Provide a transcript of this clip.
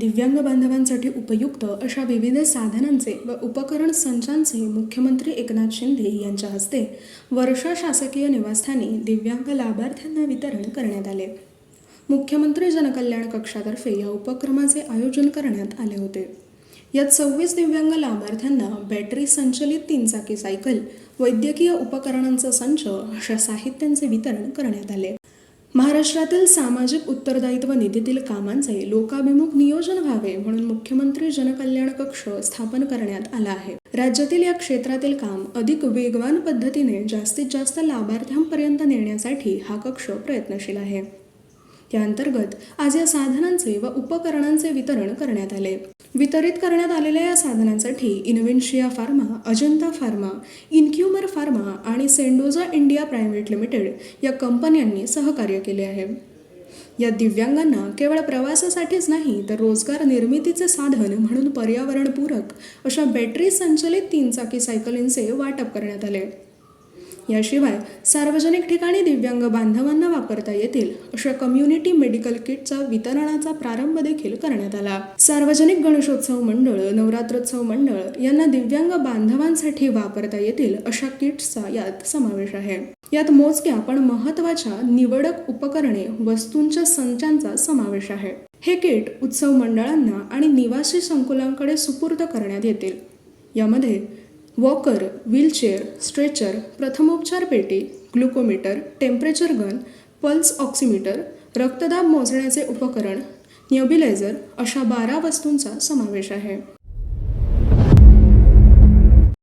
दिव्यांग बांधवांसाठी उपयुक्त अशा विविध साधनांचे व उपकरण संचांचे मुख्यमंत्री एकनाथ शिंदे यांच्या हस्ते वर्षा शासकीय निवासस्थानी दिव्यांग लाभार्थ्यांना वितरण करण्यात आले. मुख्यमंत्री जनकल्याण कक्षातर्फे या उपक्रमाचे आयोजन करण्यात आले होते. यात सव्वीस दिव्यांग लाभार्थ्यांना बॅटरी संचलित तीनचाकी सायकल वैद्यकीय उपकरणांचा संच अशा साहित्यांचे वितरण करण्यात आले. महाराष्ट्रातील सामाजिक उत्तरदायित्व निधीतील कामांचे लोकाभिमुख नियोजन व्हावे म्हणून मुख्यमंत्री जनकल्याण कक्ष स्थापन करण्यात आला आहे. राज्यातील या क्षेत्रातील काम अधिक वेगवान पद्धतीने जास्तीत जास्त लाभार्थ्यांपर्यंत नेण्यासाठी हा कक्ष प्रयत्नशील आहे. त्या अंतर्गत आज या साधनांचे व उपकरणांचे वितरण करण्यात आले. वितरित करण्यात आलेल्या या साधनांसाठी इन्व्हेन्शिया फार्मा अजंता फार्मा इन्क्युमर फार्मा आणि सेंडोजा इंडिया प्रायव्हेट लिमिटेड या कंपन्यांनी सहकार्य केले आहे. या दिव्यांगांना केवळ प्रवासासाठीच नाही तर रोजगार निर्मितीचे साधन म्हणून पर्यावरणपूरक अशा बॅटरी संचलित तीनचाकी सायकलींचे वाटप करण्यात आले. याशिवाय सार्वजनिक ठिकाणी दिव्यांग बांधवांना वापरता येतील अशा कम्युनिटी मेडिकल किटचा वितरणाचा प्रारंभ देखील करण्यात आला. सार्वजनिक गणेशोत्सव मंडळ नवरात्रोत्सव मंडळ यांना दिव्यांग बांधवांसाठी वापरता येतील अशा किट्सचा यात समावेश आहे. यात मोजक्या पण महत्त्वाच्या निवडक उपकरणे वस्तूंच्या संचांचा समावेश आहे. हे किट उत्सव मंडळांना आणि निवासी संकुलांकडे सुपूर्द करण्यात येतील. यामध्ये वॉकर व्हीलचेअर स्ट्रेचर प्रथमोपचार पेटी glucometer temperature gun pulse oximeter रक्तदाब मोजण्याचे उपकरण न्युबिलायझर अशा बारा वस्तूंचा समावेश आहे.